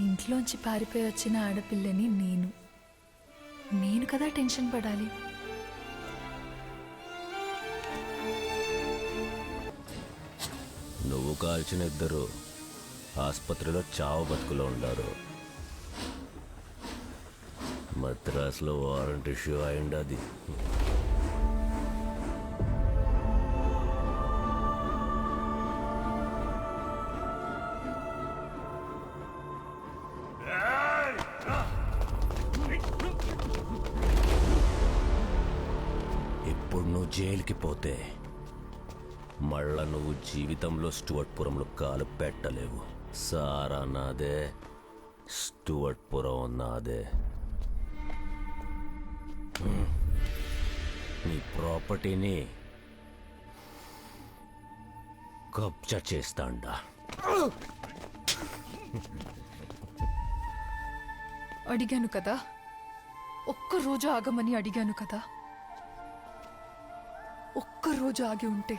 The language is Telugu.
ఇంట్లోంచి పారిపోయి వచ్చిన ఆడపిల్లని నేను. నేను కదా టెన్షన్ పడాలి. నువ్వు కాల్చిన ఇద్దరు ఆసుపత్రిలో చావు బతుకులో ఉన్నారు మద్రాసులో వారంట్ ఇష్యూ అయిండది ఇప్పుడు నువ్వు జైలుకి పోతే మళ్ళా నువ్వు జీవితంలో స్టూవర్ట్పురంలో కాలు పెట్టలేవు. సారా నాదే. స్టూవర్ట్పురం నాదే. నీ ప్రాపర్టీని కబ్జా చేస్తాండా. అడిగాను కదా. ఒక్క రోజు ఆగమని అడిగాను కదా. ఒక్కరోజు ఆగి ఉంటే